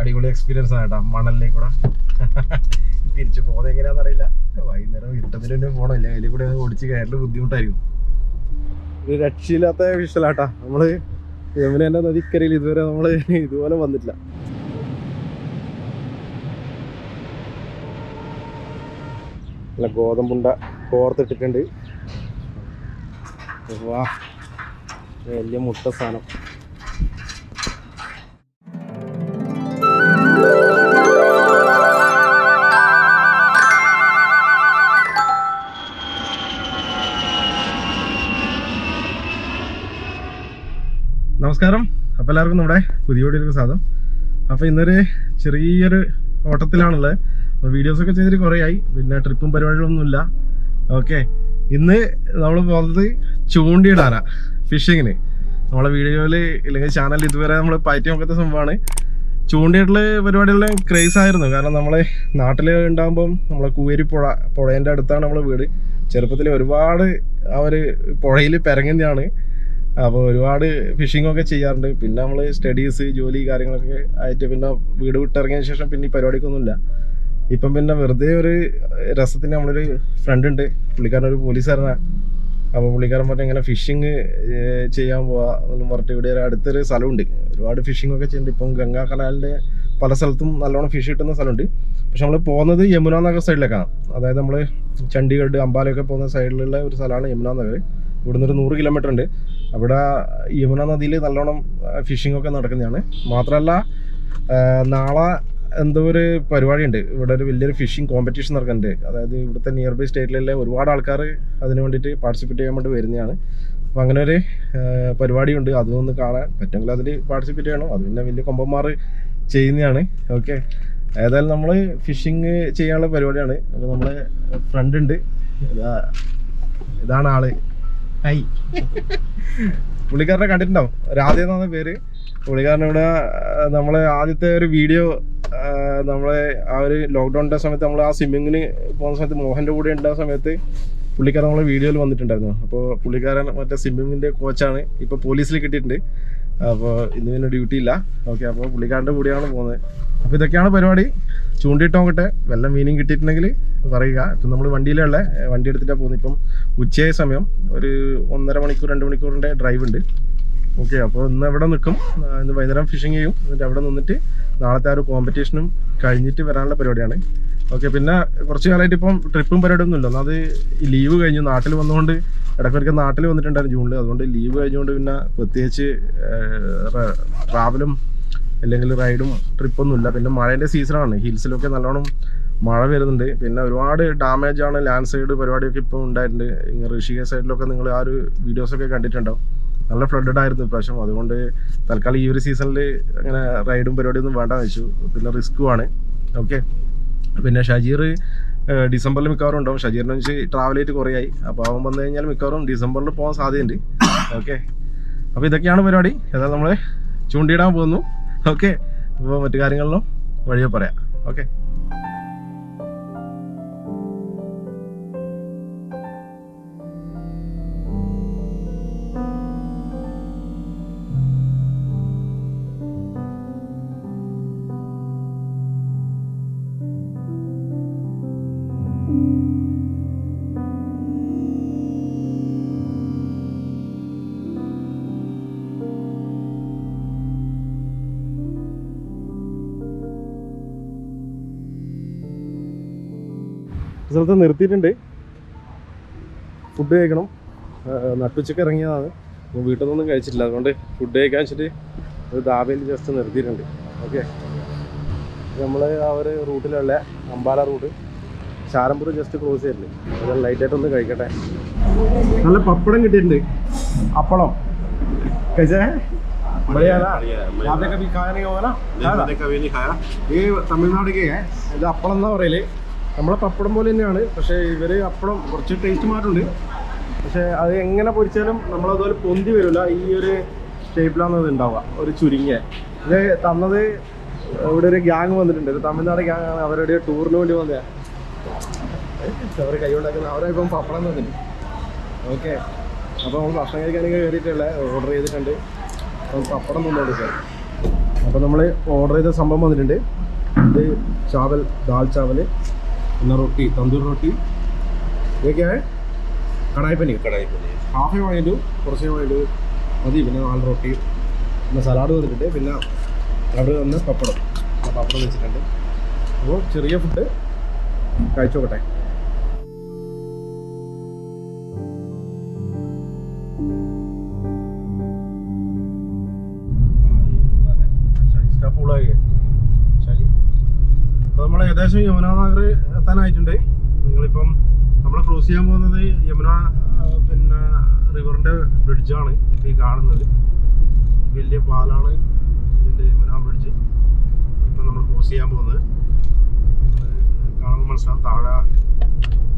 അടിപൊളി എക്സ്പീരിയൻസ് ആണ് കേട്ടോ മണലിലേക്ക് കൂടെ. തിരിച്ചു പോകുന്നത് എങ്ങനെയാണെന്ന് അറിയില്ല. വൈകുന്നേരം ഇരുട്ടത്തിന് തന്നെ പോകണമില്ല അതിൽ കൂടെ ഓടിച്ച് കയറൽ ബുദ്ധിമുട്ടായിരിക്കും. ഇത് രക്ഷയില്ലാത്ത വിഷലാട്ടാ നമ്മൾ യമുനേന്റെ നദിക്കരയിൽ ഇതുവരെ നമ്മൾ ഇതുപോലെ വന്നിട്ടില്ല. നല്ല ഗോതമ്പുണ്ട കോർത്തിട്ടിട്ടുണ്ട്. വാ വലിയ മുട്ട സാധനം. നമസ്കാരം. അപ്പോൾ എല്ലാവർക്കും നമ്മുടെ പുതിയ വീഡിയോയിലേക്ക് സ്വാഗതം. അപ്പോൾ ഇന്നൊരു ചെറിയൊരു ഓട്ടത്തിലാണുള്ളത്. അപ്പോൾ വീഡിയോസൊക്കെ ചെയ്തിട്ട് കുറേയായി. പിന്നെ ട്രിപ്പും പരിപാടികളൊന്നുമില്ല. ഓക്കെ ഇന്ന് നമ്മൾ പോകുന്നത് ചൂണ്ടിയിടാനാ ഫിഷിങ്ങിന് നമ്മളെ വീഡിയോയിൽ ഇല്ലെങ്കിൽ ചാനൽ ഇതുവരെ നമ്മൾ പയറ്റി നോക്കാത്ത സംഭവമാണ്. ചൂണ്ടിയിട്ടുള്ള പരിപാടികളിൽ ക്രേസ് ആയിരുന്നു. കാരണം നമ്മൾ നാട്ടിൽ ഉണ്ടാകുമ്പം നമ്മളെ കൂവേരി പുഴ പുഴേന്റെ അടുത്താണ് നമ്മളെ വീട്. ചെറുപ്പത്തിൽ ഒരുപാട് അവർ പുഴയിൽ പെരങ്ങുന്നതാണ് അപ്പോൾ ഒരുപാട് ഫിഷിംഗ് ഒക്കെ ചെയ്യാറുണ്ട്. പിന്നെ നമ്മൾ സ്റ്റഡീസ് ജോലി കാര്യങ്ങളൊക്കെ ആയിട്ട് പിന്നെ വീട് വിട്ടിറങ്ങിയ ശേഷം പിന്നെ ഈ പരിപാടിക്കൊന്നുമില്ല. ഇപ്പം പിന്നെ വെറുതെ ഒരു രസത്തിന് നമ്മളൊരു ഫ്രണ്ട് ഉണ്ട്. പുള്ളിക്കാരൻ ഒരു പോലീസുകാരനാണ് അപ്പോൾ പുള്ളിക്കാരൻ പറഞ്ഞ ഇങ്ങനെ ഫിഷിങ് ചെയ്യാൻ പോവാ എന്നും പറഞ്ഞിട്ട് ഇവിടെ ഒരു അടുത്തൊരു സ്ഥലമുണ്ട്. ഒരുപാട് ഫിഷിംഗ് ഒക്കെ ചെയ്യുന്നുണ്ട്. ഇപ്പം ഗംഗാ കനാലിന്റെ പല സ്ഥലത്തും നല്ലോണം ഫിഷ് കിട്ടുന്ന സ്ഥലമുണ്ട്. പക്ഷെ നമ്മൾ പോകുന്നത് യമുന നഗർ സൈഡിലേക്കാണ് അതായത് നമ്മൾ ചണ്ഡീഗഡ് അംബാലയൊക്കെ പോകുന്ന സൈഡിലുള്ള ഒരു സ്ഥലമാണ് യമുന നഗർ. ഇവിടുന്ന് ഒരു നൂറ് കിലോമീറ്റർ ഉണ്ട്. അവിടെ യമുന നദിയിൽ നല്ലോണം ഫിഷിംഗ് ഒക്കെ നടക്കുന്നതാണ്. മാത്രമല്ല നാളെ എന്തോ ഒരു പരിപാടിയുണ്ട്. ഇവിടെ ഒരു വലിയൊരു ഫിഷിംഗ് കോമ്പറ്റീഷൻ നടക്കുന്നുണ്ട്. അതായത് ഇവിടുത്തെ നിയർ ബൈ സ്റ്റേറ്റിലുള്ള ഒരുപാട് ആൾക്കാർ അതിന് വേണ്ടിയിട്ട് പാർട്ടിസിപ്പേറ്റ് ചെയ്യാൻ വേണ്ടി വരുന്നതാണ്. അപ്പോൾ അങ്ങനെ ഒരു പരിപാടിയുണ്ട്. അതൊന്ന് കാണാൻ പറ്റുമെങ്കിൽ അതിൽ പാർട്ടിസിപ്പേറ്റ് ചെയ്യണം. അത് പിന്നെ വലിയ കൊമ്പന്മാർ ചെയ്യുന്നതാണ്. ഓക്കെ ഏതായാലും നമ്മൾ ഫിഷിങ് ചെയ്യാനുള്ള പരിപാടിയാണ്. അപ്പോൾ നമ്മളെ ഫ്രണ്ട് ഉണ്ട്. ഇതാണ് ആൾ. പുള്ളിക്കാരനെ കണ്ടിട്ടുണ്ടാവും രാധേ എന്നാണ് പേര്. പുള്ളിക്കാരൻ ഇവിടെ നമ്മളെ ആദ്യത്തെ ഒരു വീഡിയോ നമ്മളെ ആ ഒരു ലോക്ക്ഡൗണിന്റെ സമയത്ത് നമ്മൾ ആ സ്വിമ്മിങ്ങിന് പോകുന്ന സമയത്ത് മോഹന്റെ കൂടെ ഉണ്ടായ സമയത്ത് പുള്ളിക്കാരൻ നമ്മളെ വീഡിയോയിൽ വന്നിട്ടുണ്ടായിരുന്നു. അപ്പോൾ പുള്ളിക്കാരൻ മറ്റേ സ്വിമ്മിങ്ങിന്റെ കോച്ചാണ് ഇപ്പോൾ പോലീസിൽ കിട്ടിയിട്ടുണ്ട്. അപ്പോൾ ഇന്ന് പിന്നെ ഡ്യൂട്ടി ഇല്ല. ഓക്കെ അപ്പോൾ പുള്ളിക്കാരന്റെ കൂടെയാണ് പോകുന്നത്. അപ്പോൾ ഇതൊക്കെയാണ് പരിപാടി. ചൂണ്ടിയിട്ട് നോക്കട്ടെ വല്ല മീനിങ് കിട്ടിയിട്ടുണ്ടെങ്കിൽ പറയുക. ഇപ്പം നമ്മൾ വണ്ടിയിലുള്ള വണ്ടി എടുത്തിട്ടാണ് പോകുന്നത് ഇപ്പം ഉച്ചയായ സമയം ഒരു ഒന്നര മണിക്കൂർ രണ്ട് മണിക്കൂറിന്റെ ഡ്രൈവ് ഉണ്ട്. ഓക്കെ അപ്പോൾ ഇന്ന് അവിടെ നിൽക്കും? ഇന്ന് വൈകുന്നേരം ഫിഷിങ് ചെയ്യും. എന്നിട്ട് അവിടെ നിന്നിട്ട് നാളത്തെ ആ ഒരു കോമ്പറ്റീഷനും കഴിഞ്ഞിട്ട് വരാനുള്ള പരിപാടിയാണ്. ഓക്കെ പിന്നെ കുറച്ച് കാലമായിട്ട് ഇപ്പം ട്രിപ്പും പരിപാടിയൊന്നും ഇല്ല. ഈ ലീവ് കഴിഞ്ഞു നാട്ടിൽ വന്നുകൊണ്ട് ഇടയ്ക്കൊരിക്കൽ നാട്ടിൽ വന്നിട്ടുണ്ടായിരുന്നു ജൂണിൽ അതുകൊണ്ട് ലീവ് കഴിഞ്ഞുകൊണ്ട് പിന്നെ പ്രത്യേകിച്ച് ട്രാവലും അല്ലെങ്കിൽ റൈഡും ട്രിപ്പൊന്നും ഇല്ല. പിന്നെ മഴേന്റെ സീസണാണ് ഹിൽസിലൊക്കെ നല്ലോണം മഴ വരുന്നുണ്ട്. പിന്നെ ഒരുപാട് ഡാമേജ് ആണ് ലാൻഡ് സൈഡ് പരിപാടിയൊക്കെ ഇപ്പോൾ ഉണ്ടായിട്ടുണ്ട്. ഋഷിക സൈഡിലൊക്കെ നിങ്ങൾ ആ ഒരു വീഡിയോസൊക്കെ കണ്ടിട്ടുണ്ടാവും. നല്ല ഫ്ലഡഡ് ആയിരുന്നു ഇപ്രാവശ്യം. അതുകൊണ്ട് തൽക്കാലം ഈ ഒരു സീസണിൽ അങ്ങനെ റൈഡും പരിപാടിയൊന്നും വേണ്ട വെച്ചു. പിന്നെ റിസ്ക്കുമാണ് ഓക്കെ പിന്നെ ഷജീർ ഡിസംബറിൽ മിക്കവാറും ഉണ്ടാവും. ഷജീറിനെ വെച്ച് ട്രാവൽ ചെയ്തിട്ട് കുറേ ആയി. അപ്പോൾ അവൻ വന്നു കഴിഞ്ഞാൽ മിക്കവാറും ഡിസംബറിൽ പോകാൻ സാധ്യതയുണ്ട്. ഓക്കെ അപ്പോൾ ഇതൊക്കെയാണ് പരിപാടി. ഏതായാലും നമ്മൾ ചൂണ്ടിയിടാൻ പോകുന്നു. ഓക്കെ അപ്പോൾ മറ്റു കാര്യങ്ങളിലും വഴിയെ പറയാം. ഓക്കെ സ്ഥലത്ത് നിർത്തിയിട്ടുണ്ട് ഫുഡ് കഴിക്കണം ആ, നട്ടുച്ചയ്ക്ക് ഇറങ്ങിയതാണ് അപ്പോൾ വീട്ടിൽ നിന്നൊന്നും കഴിച്ചിട്ടില്ല അതുകൊണ്ട് ഫുഡ് കഴിക്കാൻ വെച്ചിട്ട് ഒരു ദാബയിൽ ജസ്റ്റ് നിർത്തിയിട്ടുണ്ട് ഓക്കെ നമ്മൾ ആ ഒരു റൂട്ടിലുള്ള അമ്പാല റൂട്ട് ചാരമ്പൂർ ജസ്റ്റ് ക്രോസ് ചെയ്തിട്ടുണ്ട് അത് ലൈറ്റായിട്ടൊന്ന് കഴിക്കട്ടെ നല്ല പപ്പടം കിട്ടിയിട്ടുണ്ട് അപ്പളം കഴിച്ചേ बढ़िया ना यहाँ पे कभी खाया नहीं होगा ना खाया था? कभी नहीं खाया ഈ തമിഴ്നാടിക്ക് ഇത് അപ്പളം എന്നാ പറയല് നമ്മളെ പപ്പടം പോലെ തന്നെയാണ്. പക്ഷേ ഇവർ അപ്പടം കുറച്ച് ടേസ്റ്റ് മാറ്റുണ്ട് പക്ഷേ അത് എങ്ങനെ പൊരിച്ചാലും നമ്മളതുപോലെ പൊന്തി വരില്ല. ഈ ഒരു ഷേപ്പിലാണ് അത് ഉണ്ടാവുക. ഒരു ചുരുങ്ങിയ. ഇത് തന്നത് ഇവിടെ ഒരു ഗ്യാങ് വന്നിട്ടുണ്ട്. ഒരു തമിഴ്നാട് ഗ്യാങ് ആണ്. അവരുടെ ടൂറിന് വേണ്ടി വന്നതാ. അവർ കൈകൊണ്ടാക്കുന്ന ഇപ്പം പപ്പടം തന്നിട്ടുണ്ട് ഓക്കെ അപ്പോൾ നമ്മൾ ഭക്ഷണം കഴിക്കാനൊക്കെ കയറിയിട്ടുള്ള ഓർഡർ ചെയ്തിട്ടുണ്ട്. അപ്പം പപ്പടം തന്നെ സാർ അപ്പോൾ നമ്മൾ ഓർഡർ ചെയ്ത സംഭവം വന്നിട്ടുണ്ട്. ഇത് ചാവൽ ദാൽ ചാവൽ എന്ന റൊട്ടി തന്തൂരി റൊട്ടി. ഇതൊക്കെയാണ് കടായി പനീർ കടായി പനീർ ഹാഫ് വാങ്ങിയിട്ട് കുറച്ച് വാങ്ങിയിട്ട് മതി. പിന്നെ നാല് റൊട്ടി. പിന്നെ സലാഡ് വന്നിട്ടുണ്ട്. പിന്നെ അവിടെ വന്ന് പപ്പടം. പിന്നെ പപ്പടം വെച്ചിട്ടുണ്ട്. അപ്പോൾ ചെറിയ ഫുഡ് കഴിച്ചോക്കട്ടെ നമ്മൾ ഏകദേശം യമുനാനഗർ എത്താനായിട്ടുണ്ട്. നിങ്ങളിപ്പം നമ്മൾ ക്രോസ് ചെയ്യാൻ പോകുന്നത് യമുന പിന്നെ റിവറിന്റെ ബ്രിഡ്ജാണ് ഇപ്പോൾ ഈ കാണുന്നത്. വലിയ പാലാണ് ഇതിന്റെ യമുന ബ്രിഡ്ജ് ഇപ്പം നമ്മൾ ക്രോസ് ചെയ്യാൻ പോകുന്നത്. കാണുമ്പോൾ മനസ്സിലാവും താഴെ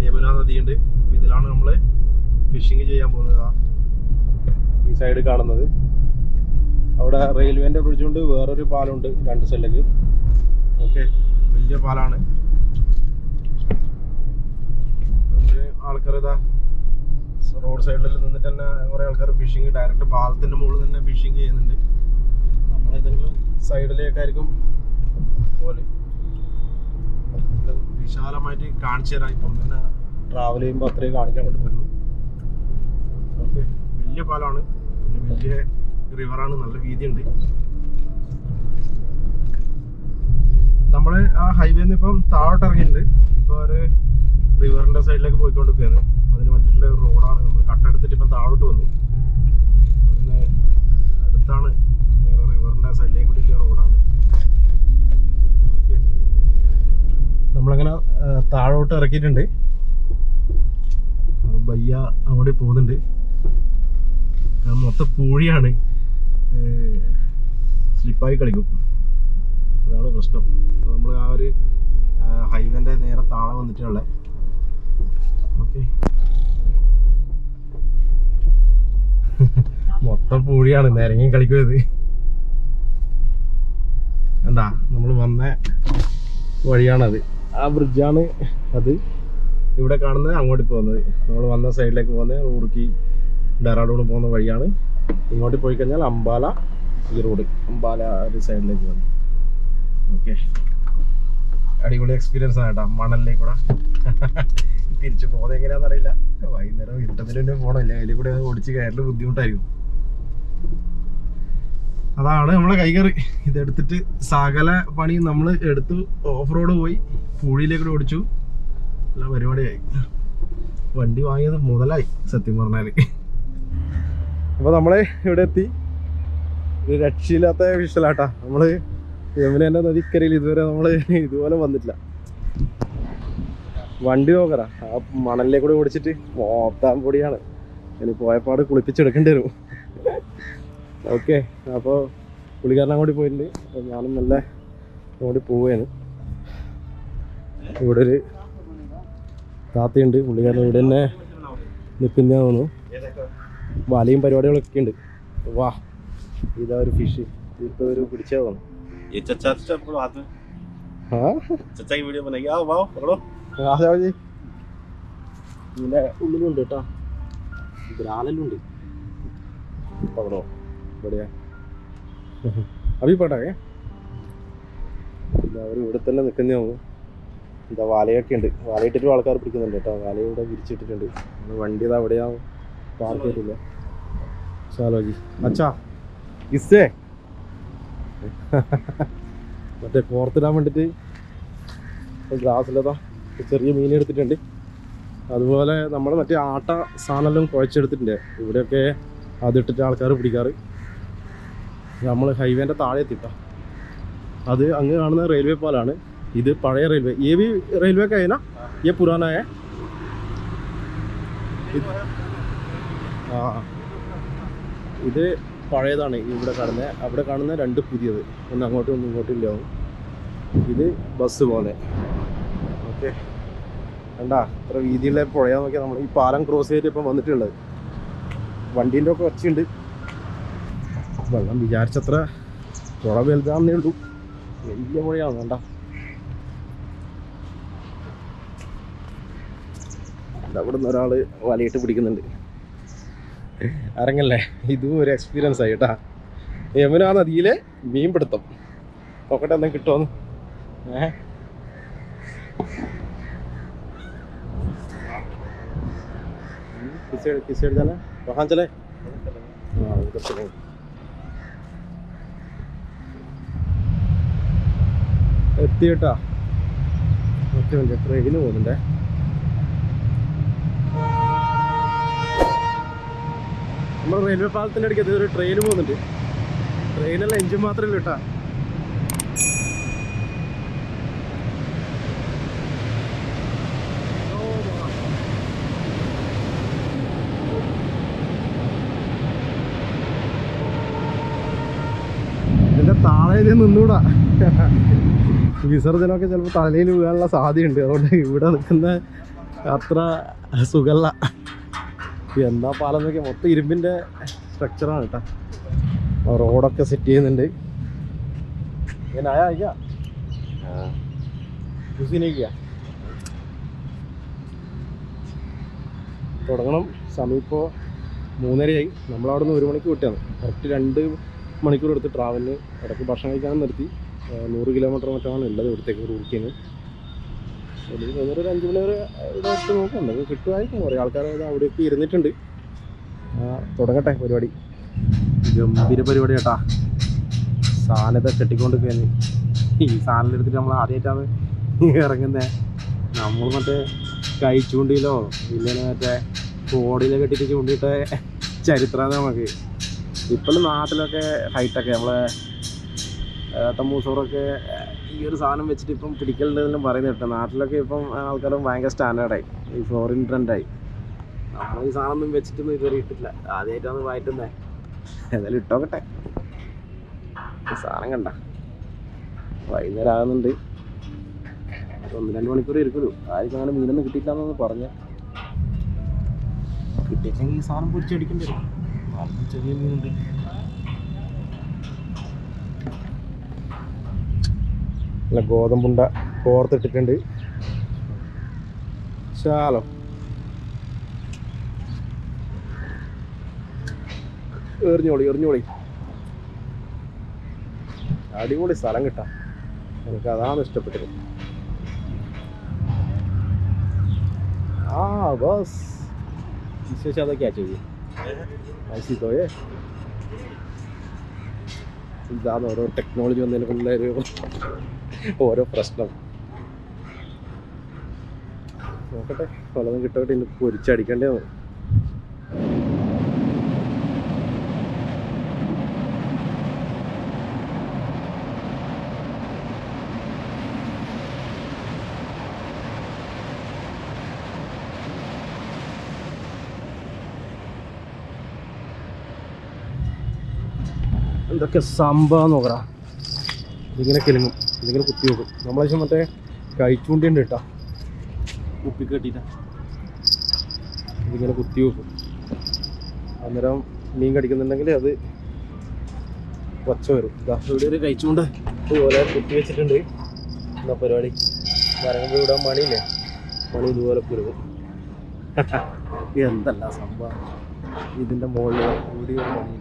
യമുന നദിയുണ്ട്. ഇതിലാണ് നമ്മൾ ഫിഷിങ് ചെയ്യാൻ പോകുന്നത്. ഈ സൈഡ് കാണുന്നത്. അവിടെ റെയിൽവേന്റെ ബ്രിഡ്ജുണ്ട് വേറൊരു പാലമുണ്ട് രണ്ട് സൈഡിലേക്ക് ഓക്കെ വലിയ പാലാണ് പിന്നെ ആൾക്കാർ ഇതാ റോഡ് സൈഡിൽ നിന്നിട്ട് തന്നെ കുറേ ആൾക്കാർ ഫിഷിങ് ഡയറക്റ്റ് പാലത്തിന്റെ മുകളിൽ തന്നെ ഫിഷിങ് ചെയ്യുന്നുണ്ട്. നമ്മൾ ഏതെങ്കിലും സൈഡിലേക്കായിരിക്കും പോലെ വിശാലമായിട്ട് കാണിച്ചു തരാം. ഇപ്പം പിന്നെ ട്രാവൽ ചെയ്യുമ്പോൾ അത്രയും കാണിക്കാൻ വേണ്ടി പറ്റുള്ളൂ. ഓക്കെ. വലിയ പാലമാണ് പിന്നെ വലിയ റിവറാണ് നല്ല വീതിയുണ്ട്. നമ്മൾ ആ ഹൈവേന്ന് ഇപ്പം താഴോട്ട് ഇറങ്ങിയിട്ടുണ്ട്. റിവറിന്റെ സൈഡിലേക്ക് പോയിക്കൊണ്ടിരിക്കുകയാണ്. അതിന് വേണ്ടിയിട്ടുള്ള റോഡാണ്. നമ്മൾ കട്ടെടുത്തിട്ട് ഇപ്പം താഴോട്ട് വന്നു. പിന്നെ അടുത്താണ് നേരെ റിവറിന്റെ സൈഡിലേക്ക് കൂടിയുള്ള റോഡാണ് നമ്മളങ്ങനെ താഴോട്ട് ഇറക്കിയിട്ടുണ്ട്. ബയ്യ അങ്ങോട്ട് പോകുന്നുണ്ട്. മൊത്തം പൂഴിയാണ്. സ്ലിപ്പായി കളിക്കും. അതാണ് പ്രശ്നം. നമ്മൾ ആ ഒരു ഹൈവേന്റെ നേരെ താഴെ വന്നിട്ടുള്ള ഓക്കെ മൊത്തം പൂഴിയാണ് നിരങ്ങി കളിക്കുന്നത് കണ്ടാ നമ്മൾ വന്ന വഴിയാണത്. ആ ബ്രിഡ്ജാണ് അത്. ഇവിടെ കാണുന്നത് അങ്ങോട്ട് പോകുന്നത് നമ്മൾ വന്ന സൈഡിലേക്ക് പോകുന്നത് റൂർക്കി ഡെറാഡൂൺ പോകുന്ന വഴിയാണ്. ഇങ്ങോട്ട് പോയി കഴിഞ്ഞാൽ അംബാല ഈ റോഡ് അംബാല ഒരു സൈഡിലേക്ക് പോകുന്നത് ഓക്കെ. അടിപൊളി എക്സ്പീരിയൻസ് ആണ് കേട്ടോ മണലിലേക്ക് കൂടെ തിരിച്ചു പോകുന്നത് എങ്ങനെയാണെന്ന് അറിയില്ല. വൈകുന്നേരം തന്നെ പോകണമില്ല അതിൽ കൂടെ ഓടിച്ച് കയറിൽ ബുദ്ധിമുട്ടായിരിക്കും. അതാണ് നമ്മളെ കൈകറി. ഇതെടുത്തിട്ട് സകല പണി നമ്മൾ എടുത്തു. ഓഫ് റോഡ് പോയി. പൂഴിയിലേക്ക് ഓടിച്ചു. എല്ലാ പരിപാടിയായി. വണ്ടി വാങ്ങിയത് മുതലായി സത്യം പറഞ്ഞാൽ. അപ്പൊ നമ്മളെ ഇവിടെ എത്തി. ഒരു രക്ഷയില്ലാത്ത വിഷലാട്ടാ. നമ്മൾ യമുന നദിക്കരയിൽ ഇതുവരെ നമ്മൾ ഇതുപോലെ വന്നിട്ടില്ല. വണ്ടി നോക്കറ ആ മണലിലേക്ക് കൂടെ ഓടിച്ചിട്ട് മൊത്തം പൊടിയാണ് ഇനി പോയപ്പാട് കുളിപ്പിച്ചെടുക്കേണ്ടി വരും ഓക്കെ അപ്പോൾ പുള്ളിക്കാരൻ അങ്ങോട്ട് പോയിട്ടുണ്ട് അപ്പോൾ ഞാനും നല്ല അങ്ങോട്ട് പോവുകയാണ് ഇവിടെ ഒരു താത്തയുണ്ട് പുള്ളിക്കാരൻ ഇവിടെ തന്നെ നിൽക്കുന്ന തോന്നുന്നു വലയും പരിപാടികളൊക്കെ ഉണ്ട് വാ ഇതാ ഒരു ഫിഷ് ഇപ്പോൾ ഒരു പിടിച്ചാ തോന്നുന്നു ये चचा चचा पकड़ो हाथ में ആ चचा की वीडियो बनाएगी आओ आओ पकड़ो ആശാജി ഇതിന്റെ ഉള്ളിലുണ്ട് കേട്ടോ. ഗ്രാനലുണ്ട് പകടോ ഇവിടെയാ. അഭി പോട്ടെ. അവർ ഇവിടെ തന്നെ നിൽക്കുന്നേ തോന്നുന്നു എന്താ വാലയൊക്കെ ഉണ്ട്. വാലയിട്ടിട്ട് ആൾക്കാർ പിടിക്കുന്നുണ്ട് കേട്ടോ. വാല ഇവിടെ വിരിച്ചിട്ടിട്ടുണ്ട്. വണ്ടി ഇതാ അവിടെയാവും പാർക്ക് ചെയ്തില്ല. ചാലോജി അച്ഛാ ഇസ്സേ മറ്റേ കോർത്തിടാൻ വേണ്ടിയിട്ട് ഗ്ലാസ്സിലതാ ചെറിയ മീൻ എടുത്തിട്ടുണ്ട് അതുപോലെ നമ്മൾ മറ്റേ ആട്ട സാധനമെല്ലാം കുഴച്ചെടുത്തിട്ടുണ്ട് ഇവിടെയൊക്കെ അതിട്ടിട്ട് ആൾക്കാർ പിടിക്കാറ് നമ്മൾ ഹൈവേൻ്റെ താഴെ എത്തിട്ടോ അത് അങ്ങ് കാണുന്ന റെയിൽവേ പാലാണ് ഇത് പഴയ റെയിൽവേ ये भी रेलवे का है ना ये पुराना है ആ ഇത് പഴയതാണ് ഇവിടെ കാണുന്നത് അവിടെ കാണുന്ന രണ്ട് പുതിയത് ഒന്ന് അങ്ങോട്ടും ഒന്ന് ഇങ്ങോട്ടും ഇല്ലാവും ഇത് ബസ് പോലെ ഓക്കെ കണ്ടാ ഇത്ര വീതിയുള്ള പുഴയാ നോക്കിയാൽ നമ്മൾ ഈ പാലം ക്രോസ് ചെയ്തിട്ട് ഇപ്പം വന്നിട്ടുള്ളത്. വണ്ടീന്റെ ഒക്കെ ഒച്ചയുണ്ട് വെള്ളം വിചാരിച്ചത്ര പുഴ വലുതാന്നേ ഉള്ളൂ. വലിയ പുഴയാണ് കണ്ട. അവിടെ നിന്ന് ഒരാൾ വലയിട്ട് പിടിക്കുന്നുണ്ട്. അരങ്ങല്ലേ ഇതും ഒരു എക്സ്പീരിയൻസ് ആയി കേട്ടാ. യമുന നദിയിലെ മീൻ പിടുത്തം നോക്കട്ടെ എന്തെങ്കിലും കിട്ടുമോന്ന് ഏ किस साइड किस साइड जाना है वहाँ चले हाँ उधर चलेंगे എത്തി കേട്ടാ ഒറ്റ മിനിറ്റ് ട്രെയിന് പോകുന്നുണ്ടേ നമ്മൾ റെയിൽവേ പാലത്തിൻ്റെ അടുക്കത്ത് ഒരു ട്രെയിൻ പോകുന്നുണ്ട് ട്രെയിനല്ല എഞ്ചിൻ മാത്രമല്ല കേട്ടാ ഇതിന്റെ നിന്നൂടാ. വിസർജനമൊക്കെ ചിലപ്പോൾ തലയിൽ വീഴാനുള്ള സാധ്യതയുണ്ട്. അതുകൊണ്ട് ഇവിടെ നിൽക്കുന്ന അത്ര സുഖമല്ല എന്നാ പാലം നോക്കിയാൽ മൊത്തം ഇരുമ്പിന്റെ സ്ട്രക്ചറാണ് കേട്ടോ. റോഡൊക്കെ സെറ്റ് ചെയ്യുന്നുണ്ട്. ഇങ്ങനെ ആയാ അയക്കാ കുസിനേക്കാ തുടങ്ങണം. സമയം ഇപ്പോൾ മൂന്നരയായി. നമ്മളവിടെ നിന്ന് ഒരു മണിക്ക് വിട്ടാണ് കറക്റ്റ് രണ്ട് മണിക്കൂർ എടുത്ത് ട്രാവലിന് ഇടയ്ക്ക് ഭക്ഷണം കഴിക്കാൻ നിർത്തി. നൂറ് കിലോമീറ്റർ മറ്റാണ് ഉള്ളത് ഇവിടത്തേക്ക് റൂട്ടിന്. ഒരു അഞ്ച് മണി വരെ ഇവിടെ വെച്ച് നോക്കാം എന്തെങ്കിലും കിട്ടുമായിരിക്കും. കുറേ ആൾക്കാർ അവിടെയൊക്കെ ഇരുന്നിട്ടുണ്ട്. തുടങ്ങട്ടെ പരിപാടി. ഗംഭീര പരിപാടി കേട്ടാ. സാധനത്തെ കെട്ടിക്കൊണ്ട് കഴിഞ്ഞ് ഈ സാധനം എടുത്തിട്ട് നമ്മൾ ആദ്യമായിട്ടാണ് ഇറങ്ങുന്നത് നമ്മൾ മറ്റേ കൈ ചൂണ്ടിയിലോ ഇല്ലെങ്കിൽ മറ്റേ കോടിയിലോ കെട്ടിട്ട് ചൂണ്ടിയിട്ട ചരിത്രമാണ് നമുക്ക്. ഇപ്പോഴും നാട്ടിലൊക്കെ ഹൈറ്റൊക്കെ നമ്മളെ തമ്മൂസോറൊക്കെ ഈ ഒരു സാധനം വെച്ചിട്ട് ഇപ്പം പിടിക്കലുണ്ടെന്ന് പറയുന്നത് കേട്ടോ. നാട്ടിലൊക്കെ ഇപ്പം ആൾക്കാരും ഭയങ്കര സ്റ്റാൻഡേർഡായി ഈ ഫോറിൻ ട്രെൻഡായി നമ്മൾ ഈ സാധനം ഒന്നും വെച്ചിട്ടൊന്നും ഇതുവരെ ഇട്ടില്ല ആദ്യമായിട്ടാണ് വായിട്ടുന്നത് ഏതായാലും ഇട്ടോക്കട്ടെ. സാധനം കണ്ട. വൈകുന്നേരം ആകുന്നുണ്ട് ഒന്ന് രണ്ട് മണിക്കൂർ ഇരിക്കുള്ളൂ. ആർക്കും അങ്ങനെ മീനൊന്നും കിട്ടിയിട്ടില്ലെന്നൊന്ന് പറഞ്ഞ. കിട്ടിയിട്ടെങ്കിൽ ഈ സാധനം പൊരിച്ചടിക്കേണ്ടി വരും. ചെറിയ മീനുണ്ട്. നല്ല ഗോതമ്പുണ്ട കോർത്തിട്ടിട്ടുണ്ട്. ശാലോ. എറിഞ്ഞോളി എറിഞ്ഞോളി. അടിപൊളി സ്ഥലം കിട്ട. എനിക്ക് അതാണ് ഇഷ്ടപ്പെട്ടത്. ആ ബസ്. വിശേഷം അതൊക്കെയാ ചെയ്യും. കാശി തോയെ. ഇതാണ് ഓരോ ടെക്നോളജി വന്നതിനെ കൊണ്ടുള്ള ഒരു ഓരോ പ്രശ്നം. നോക്കട്ടെ വളർന്ന് കിട്ടോട്ടെ ഇന്ന് പൊരിച്ചടിക്കേണ്ടതാണ്. എന്തൊക്കെ സംഭവം നോക്കടാ. ഇതിങ്ങനെ കിലുങ്ങും. ഇതിങ്ങനെ കുത്തി വെക്കും നമ്മളെ മറ്റേ കഴിച്ചുകൊണ്ടി ഉണ്ട് കേട്ടാ. ഉപ്പി കെട്ടിട്ടാ ഇതിങ്ങനെ കുത്തി വെക്കും അന്നേരം മീൻ കടിക്കുന്നുണ്ടെങ്കിൽ അത് ഒച്ച വരും. ഇവിടെ ഒരു കഴിച്ചുകൊണ്ട് ഇതുപോലെ കുത്തി വെച്ചിട്ടുണ്ട്. എന്നാ പരിപാടി? മരങ്ങൾ ഇവിടെ മണിയില്ലേ? മണി ഇതുപോലെ കുരുങ്ങും എന്തല്ല സംഭവം? ഇതിന്റെ മുകളിൽ കൂടി ഒരു മണി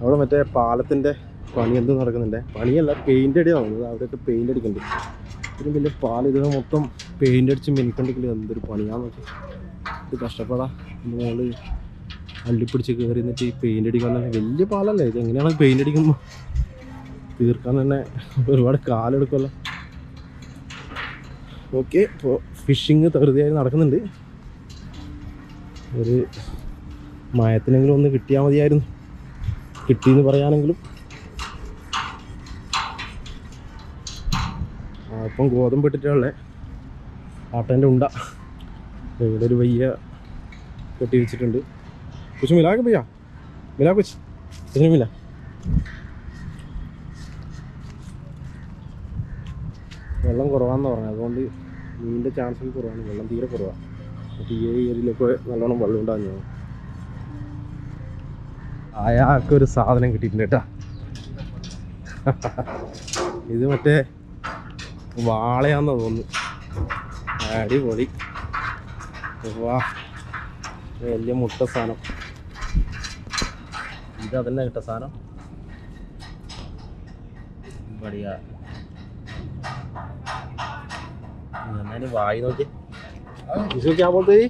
അവിടെ മറ്റേ പാലത്തിന്റെ പണി എന്തും നടക്കുന്നുണ്ട്. പണിയല്ല പെയിന്റ് അടി നടക്കുന്നത് അവിടെയൊക്കെ പെയിന്റ് അടിക്കുന്നുണ്ട് ഇത്രയും വലിയ പാലം ഇത് മൊത്തം പെയിന്റ് അടിച്ച് മിനിക്കണ്ടെങ്കിൽ എന്തൊരു പണിയാന്ന് നോക്കി ഇത് കഷ്ടപ്പെടാ. മോൾ അള്ളിപ്പിടിച്ച് കയറി നിന്നിട്ട് ഈ പെയിന്റ് അടിക്കാൻ തന്നെ വലിയ പാലല്ലേ? ഇത് എങ്ങനെയാണ് പെയിന്റ് അടിക്കുമ്പോൾ തീർക്കാൻ തന്നെ ഒരുപാട് കാലെടുക്കുമല്ലോ ഓക്കെ ഇപ്പോൾ ഫിഷിങ് തകൃതിയായി നടക്കുന്നുണ്ട്. ഒരു മയത്തിനെങ്കിലും ഒന്ന് കിട്ടിയാൽ മതിയായിരുന്നു. കിട്ടിയെന്ന് പറയാനെങ്കിലും അപ്പം ഗോതമ്പ് ഇട്ടിട്ടുള്ളേ ആട്ടേന്റെ ഉണ്ട. ഇവിടെ ഒരു വയ്യ കെട്ടി വെച്ചിട്ടുണ്ട്. കൊച്ചു മിലാക്ക് പയ്യ മിലാ കൊച്ചു? ഇതിന് മില. വെള്ളം കുറവാന്ന് പറഞ്ഞു. അതുകൊണ്ട് മീനിന്റെ ചാൻസും കുറവാണ്. വെള്ളം തീരെ കുറവാണ് അപ്പോൾ ഈ ഏരിയയിലൊക്കെ നല്ലോണം വെള്ളം ഉണ്ടാകുന്നതാണ് അയാൾക്ക് ഒരു സാധനം കിട്ടിയിട്ടുണ്ട് കേട്ടാ ഇത് മറ്റേ വാളയാന്ന് തോന്നുന്നു അടിപൊളി വാ വലിയ മുട്ട സാധനം ഇത് അതന്നെ കിട്ട സാധനം ബടിയ എന്നാലും വായി നോക്കി इसको क्या बोलते हैं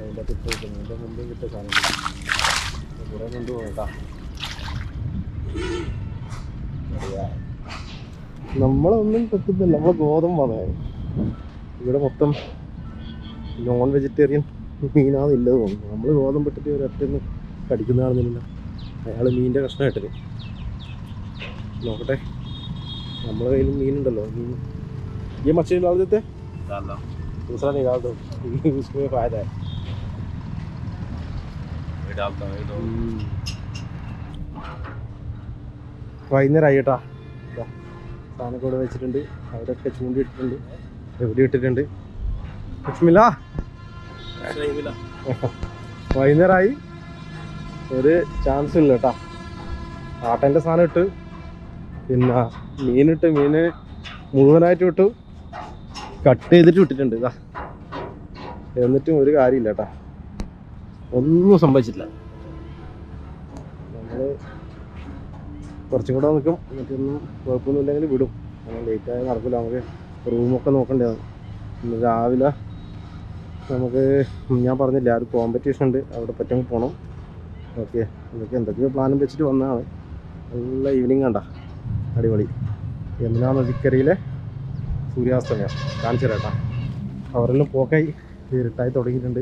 അതിൻ്റെ കിട്ട് എൻ്റെ മുമ്പേ കിട്ടിയ സാധനം കുറേ കൊണ്ട് പോകട്ടാ നമ്മളൊന്നും കിട്ടുന്നില്ല നമ്മൾ ഗോതമ്പാണ് ഇവിടെ മൊത്തം നോൺ വെജിറ്റേറിയൻ മീനാന്നില്ലത് തോന്നുന്നു നമ്മൾ ഗോതമ്പ് ഇട്ടിട്ട് ഒരൊറ്റന്ന് കടിക്കുന്നതാണെന്നില്ല അയാൾ മീനിൻ്റെ കഷ്ണം ഇട്ടത് നോക്കട്ടെ നമ്മുടെ കയ്യിലും മീനുണ്ടല്ലോ മീൻ ഈ മച്ചി डाल देते हैं? डाल दो दूसरा निकाल दो उसमें फायदा है ചാത്ത കേട്ടോ വൈകുന്നേരമായി കേട്ടാ. സാധനമൊക്കെ വെച്ചിട്ടുണ്ട്. അവരൊക്കെ ചൂണ്ടിയിട്ടിട്ടുണ്ട്. എവിടെ ഇട്ടിട്ടുണ്ട്? ലക്ഷ്മില. വൈകുന്നേരമായി ഒരു ചാൻസ് ഇല്ല കേട്ടാ. ആട്ടന്റെ സാധനം ഇട്ട് പിന്നെ മീനിട്ട് മീന് മുഴുവനായിട്ട് വിട്ടു കട്ട് ചെയ്തിട്ട് വിട്ടിട്ടുണ്ട് ഇതാ എന്നിട്ടും ഒരു കാര്യമില്ല കേട്ടാ. ഒന്നും സംഭവിച്ചിട്ടില്ല. നമ്മൾ കുറച്ചും കൂടെ നിൽക്കും എന്നിട്ടൊന്നും കുഴപ്പമൊന്നുമില്ലെങ്കിൽ വിടും. അങ്ങനെ ലേറ്റായി നടക്കില്ല നമുക്ക് റൂമൊക്കെ നോക്കണ്ടേ. ഇന്ന് രാവിലെ നമുക്ക് ഞാൻ പറഞ്ഞില്ല ഒരു കോമ്പറ്റീഷൻ ഉണ്ട്. അവിടെ പറ്റുമെങ്കിൽ പോകണം ഓക്കെ. ഇതൊക്കെ എന്തൊക്കെയോ പ്ലാനും വെച്ചിട്ട് വന്നതാണ്. നല്ല ഈവനിങ് കണ്ട. അടിപൊളി. യമുനാ നദിക്കരയിലെ സൂര്യാസ്തമയം. കാണിച്ചു കേട്ടോ. അവരെല്ലാം പോക്കായി. ഇരുട്ടായി തുടങ്ങിയിട്ടുണ്ട്.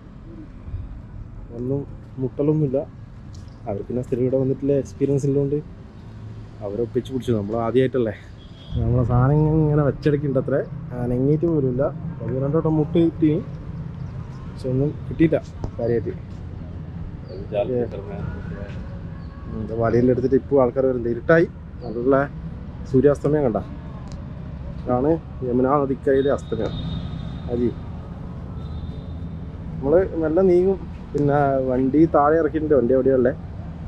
ഒന്നും മുട്ടലൊന്നുമില്ല. അവർ പിന്നെ സ്ഥിരം ഇവിടെ വന്നിട്ടുള്ള എക്സ്പീരിയൻസ് ഉള്ളതുകൊണ്ട് അവരെ ഒപ്പിച്ച് പിടിച്ചു. നമ്മൾ ആദ്യമായിട്ടല്ലേ നമ്മളെ സാധനം ഇങ്ങനെ വെച്ചടിക്കുന്നുണ്ട് അത്ര അനങ്ങിയിട്ട് പോലുമില്ല. അത് രണ്ടോട്ടം മുട്ട കിട്ടി. പക്ഷെ ഒന്നും കിട്ടിയില്ല കാര്യമായിട്ട്. വലയിന്റെ എടുത്തിട്ട് ഇപ്പോൾ ആൾക്കാർ വരുന്നുണ്ട് ഇരുട്ടായി. നല്ല സൂര്യാസ്തമയം കണ്ട. ഇതാണ് യമുനാ നദിക്കരയിലെ അസ്തമയം. അജി. നമ്മൾ നല്ല നീങ്ങും. പിന്നെ വണ്ടി താഴെ ഇറക്കിയിട്ടുണ്ട് വണ്ടി എവിടെയുള്ളേ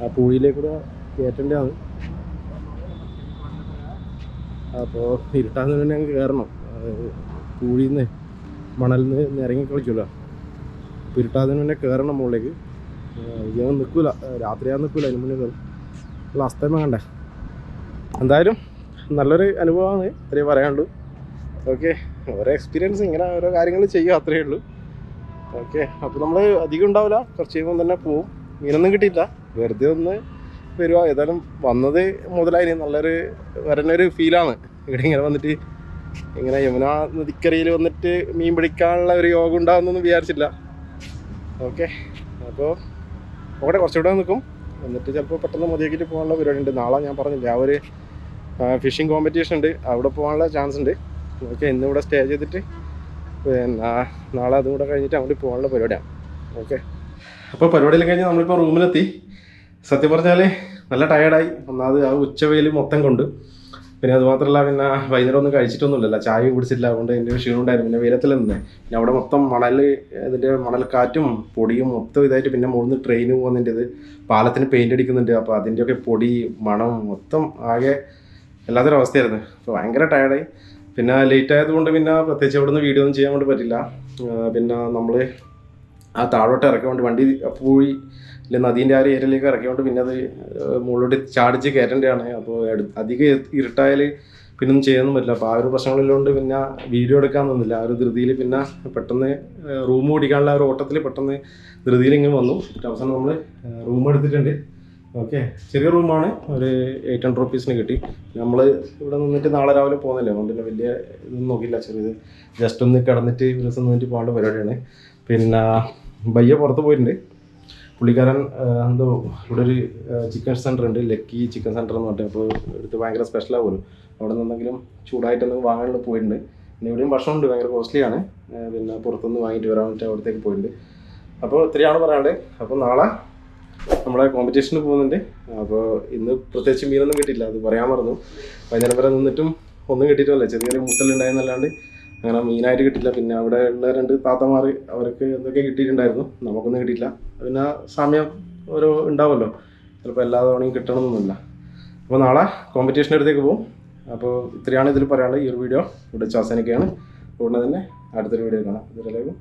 ആ പൂഴിയിലേക്കൂടെ കയറ്റേണ്ടതാണ്. അപ്പോൾ ഇരുട്ടാന്ന് തന്നെ ഞങ്ങൾക്ക് കയറണം പൂഴിയിൽ നിന്ന് മണലിൽ നിന്ന് ഇറങ്ങി കളിക്കുമല്ലോ അപ്പോൾ ഇരുട്ടാതിന് തന്നെ കയറണം മുകളിലേക്ക്. ഞാൻ നിൽക്കൂല രാത്രിയാ നിൽക്കൂല അതിന് മുന്നേ കയറും ഉള്ള അസ്തമയം കണ്ടേ എന്തായാലും നല്ലൊരു അനുഭവമാണ് ഇത്രയേ പറയാനുള്ളൂ. ഓക്കെ ഓരോ എക്സ്പീരിയൻസ് ഇങ്ങനെ ഓരോ കാര്യങ്ങൾ ചെയ്യുക അത്രയേ ഉള്ളൂ. ഓക്കെ അപ്പോൾ നമ്മൾ അധികം ഉണ്ടാവില്ല. കുറച്ച് കഴിയുമ്പോൾ തന്നെ പോവും. മീനൊന്നും കിട്ടിയില്ല. വെറുതെ ഒന്ന് വരുക ഏതായാലും വന്നത് മുതലായി. നല്ലൊരു വരണൊരു ഫീലാണ് ഇവിടെ ഇങ്ങനെ വന്നിട്ട് ഇങ്ങനെ യമുന നദിക്കരയിൽ വന്നിട്ട് മീൻ പിടിക്കാനുള്ള ഒരു യോഗം ഉണ്ടാകുന്നൊന്നും വിചാരിച്ചില്ല. ഓക്കെ അപ്പോൾ അവിടെ കുറച്ചുകൂടെ നിൽക്കും എന്നിട്ട് ചിലപ്പോൾ പെട്ടെന്ന് മതിയാക്കിയിട്ട് പോകാനുള്ള പരിപാടി ഉണ്ട്. നാളെ ഞാൻ പറഞ്ഞില്ല ആ ഒരു ഫിഷിംഗ് കോമ്പറ്റീഷൻ ഉണ്ട്. അവിടെ പോകാനുള്ള ചാൻസ് ഉണ്ട്. ഓക്കെ ഇന്നിവിടെ സ്റ്റേ ചെയ്തിട്ട് പിന്നെ നാളെ അതും കൂടെ കഴിഞ്ഞിട്ട് അങ്ങോട്ട് പോകാനുള്ള പരിപാടിയാണ്. ഓക്കെ അപ്പോൾ പരിപാടിയെല്ലാം കഴിഞ്ഞ് നമ്മളിപ്പോൾ റൂമിലെത്തി. സത്യം പറഞ്ഞാൽ നല്ല ടയേർഡായി ഒന്നാമത് ആ ഉച്ചവെയിൽ മൊത്തം കൊണ്ട്. പിന്നെ അതുമാത്രമല്ല പിന്നെ വൈകുന്നേരം ഒന്നും കഴിച്ചിട്ടൊന്നുമില്ലല്ലോ. ചായ കുടിച്ചില്ല അതുകൊണ്ട് എന്റെ ക്ഷീണം ഉണ്ടായിരുന്നു. പിന്നെ വീരത്തിൽ നിന്ന്. പിന്നെ അവിടെ മൊത്തം മണൽ ഇതിന്റെ മണൽക്കാറ്റും പൊടിയും മൊത്തം ഇതായിട്ട് പിന്നെ മുകളിൽ ട്രെയിൻ പോകുന്നതിന്റെ ഇത് പാലത്തിന് പെയിന്റ് അടിക്കുന്നുണ്ട്. അപ്പോൾ അതിന്റെയൊക്കെ പൊടി മണം മൊത്തം ആകെ എല്ലാത്തൊരു അവസ്ഥയായിരുന്നു. അപ്പോൾ ഭയങ്കര ടയർഡായി പിന്നെ ലേറ്റ് ആയതുകൊണ്ട് പിന്നെ പ്രത്യേകിച്ച് അവിടെ നിന്ന് വീഡിയോ ഒന്നും ചെയ്യാൻ വേണ്ടി പറ്റില്ല. പിന്നെ നമ്മൾ ആ താഴോട്ട് ഇറക്കിക്കൊണ്ട് വണ്ടി പോയി ഇല്ല നദീന്റെ ആ ഒരു ഏരിയയിലേക്ക് ഇറക്കിക്കൊണ്ട് പിന്നെ അത് മുകളിലോട്ട് ചാടിച്ച് കയറ്റേണ്ടതാണ്. അപ്പോൾ അധികം ഇരുട്ടായാൽ പിന്നെ ഒന്നും ചെയ്യാനൊന്നും പറ്റില്ല. അപ്പോൾ ആ ഒരു പ്രശ്നങ്ങളിലുകൊണ്ട് പിന്നെ വീഡിയോ എടുക്കാൻ നിന്നില്ല. ആ ഒരു ധൃതിയിൽ പിന്നെ പെട്ടെന്ന് റൂം ഓടിക്കാനുള്ള ആ ഒരു ഓട്ടത്തിൽ പെട്ടെന്ന് ധൃതിയിൽ ഇങ്ങനെ വന്നു. അവസാനം നമ്മൾ റൂം എടുത്തിട്ടുണ്ട്. ഓക്കെ. ചെറിയ റൂമാണ്. ഒരു എയ്റ്റ് ഹൺഡ്രഡ് റുപ്പീസിന് കിട്ടി. നമ്മൾ ഇവിടെ നിന്നിട്ട് നാളെ രാവിലെ പോകുന്നില്ല? അതുകൊണ്ട് തന്നെ വലിയ ഇതൊന്നും നോക്കില്ല ചെറിയത് ജസ്റ്റ് ഒന്ന് കിടന്നിട്ട് ഒരു ദിവസം നിന്നിട്ട് പോകേണ്ട പരിപാടിയാണ്. പിന്നെ ബയ്യ പുറത്ത് പോയിട്ടുണ്ട്. പുള്ളിക്കാരൻ എന്തോ ഇവിടെ ഒരു ചിക്കൻ സെന്റർ ഉണ്ട്. ലക്കി ചിക്കൻ സെന്റർ എന്ന് പറഞ്ഞിട്ട്. അപ്പോൾ എടുത്ത് ഭയങ്കര സ്പെഷ്യലാകുമല്ലോ അവിടെ നിന്നെങ്കിലും ചൂടായിട്ടൊന്ന് വാങ്ങാനുള്ള പോയിട്ടുണ്ട്. പിന്നെ ഇവിടെയും ഭക്ഷണമുണ്ട്. ഭയങ്കര കോസ്റ്റ്ലിയാണ് പിന്നെ പുറത്തുനിന്ന് വാങ്ങിയിട്ട് വരാൻ വേണ്ടിയിട്ട് അവിടത്തേക്ക് പോയിട്ടുണ്ട്. അപ്പോൾ ഇത്രയാണ് പറയാനുള്ളത്. അപ്പോൾ നാളെ നമ്മുടെ കോമ്പറ്റീഷന് പോകുന്നുണ്ട്. അപ്പോൾ ഇന്ന് പ്രത്യേകിച്ച് മീനൊന്നും കിട്ടിയില്ല. അത് പറയാൻ മറന്നു. വൈകുന്നേരം വരെ നിന്നിട്ടും ഒന്നും കിട്ടിയിട്ടില്ല ചെറിയൊരു മുട്ടലുണ്ടായെന്നല്ലാണ്ട് അങ്ങനെ മീനായിട്ട് കിട്ടില്ല പിന്നെ അവിടെ ഉള്ള രണ്ട് താത്തമാർ അവർക്ക് എന്തൊക്കെ കിട്ടിയിട്ടുണ്ടായിരുന്നു നമുക്കൊന്നും കിട്ടിയില്ല. പിന്നെ സമയം ഓരോ ഉണ്ടാവുമല്ലോ. ചിലപ്പോൾ എല്ലാ തവണയും കിട്ടണമെന്നൊന്നുമില്ല. അപ്പോൾ നാളെ കോമ്പറ്റീഷൻ അടുത്തേക്ക് പോകും. അപ്പോൾ ഇത്രയാണ് ഇതിൽ പറയാനുള്ളത്. ഈ ഒരു വീഡിയോ ഇവിടെ ചാസനൊക്കെയാണ് ഉടനെ തന്നെ അടുത്തൊരു വീഡിയോ കാണാം. ഇതിലേക്ക്